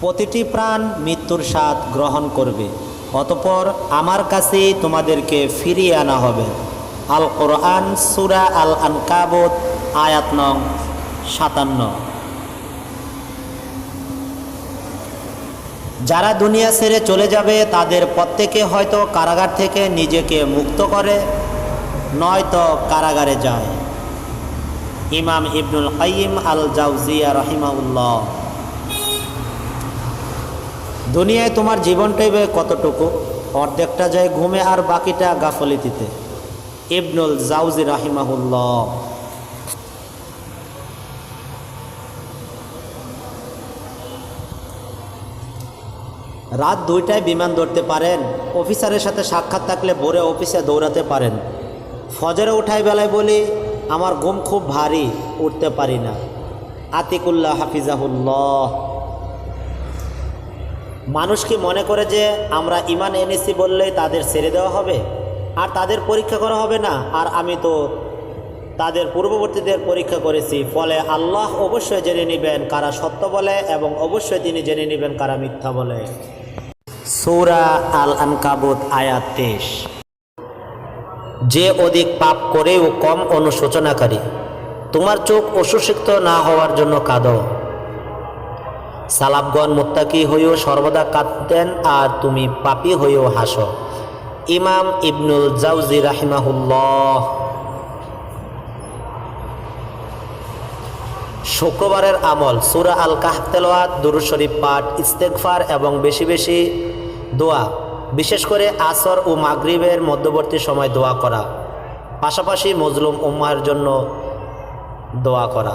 প্রতিটি প্রাণ মৃত্যুর স্বাদ গ্রহণ করবে। অতপর আমার কাছেই তোমাদেরকে ফিরিয়ে আনা হবে। আল কোরআন, সুরা আল আনকাবত, আয়াত নং সাতান্ন। যারা দুনিয়া ছেড়ে চলে যাবে, তাদের প্রত্যেকে হয়তো কারাগার থেকে নিজেকে মুক্ত করে, নয়তো কারাগারে যায়। ইমাম ইবনুল কাইম আল জাউজিয়া রহিমাউল্লাহ দুনিয়ায় তোমার জীবনটাই বে কতটুকু? অর্ধেকটা যায় ঘুমে আর বাকিটা গাফলিতিতে। ইবনুল জাউজি রাহিমাহুল্লাহ। রাত দুইটায় বিমান ধরতে পারেন, অফিসারের সাথে সাক্ষাৎ থাকলে ভোরে অফিসে দৌড়াতে পারেন। ফজরে উঠাই বেলায় বলি, আমার ঘুম খুব ভারী, উঠতে পারি না। আতিকুল্লাহ হাফিজাহুল্লাহ। মানুষ কি মনে করে যে আমরা ইমান এনেছি বললেই তাদের ছেড়ে দেওয়া হবে, আর তাদের পরীক্ষা করা হবে না, আর আমি তো তাদের পূর্ববর্তীদের পরীক্ষা করেছি। ফলে আল্লাহ অবশ্যই জেনে নেবেন কারা সত্য বলে এবং অবশ্যই তিনি জেনে নেবেন কারা মিথ্যা বলে। সৌরা আল আনকাবুত আয়াত তেইশ। যে অধিক পাপ করেও কম অনুশোচনাকারী, তোমার চোখ অসুসিক্ত না হওয়ার জন্য কাঁদো। সালাবগণ মোত্তাকি হইও সর্বদা কাঁদতেন আর তুমি পাপি হয়েও হাসো। ইমাম ইবনুল জাউজি রাহিমাহুল্লাহ। শুক্রবারের আমল, সুরা আল কাহফ তেলোয়াত দুরুদ শরীফ পাঠ ইস্তেকফার এবং বেশি বেশি দোয়া, বিশেষ করে আসর ও মাগরিবের মধ্যবর্তী সময় দোয়া করা। পাশাপাশি মজলুম উম্মার জন্য দোয়া করা।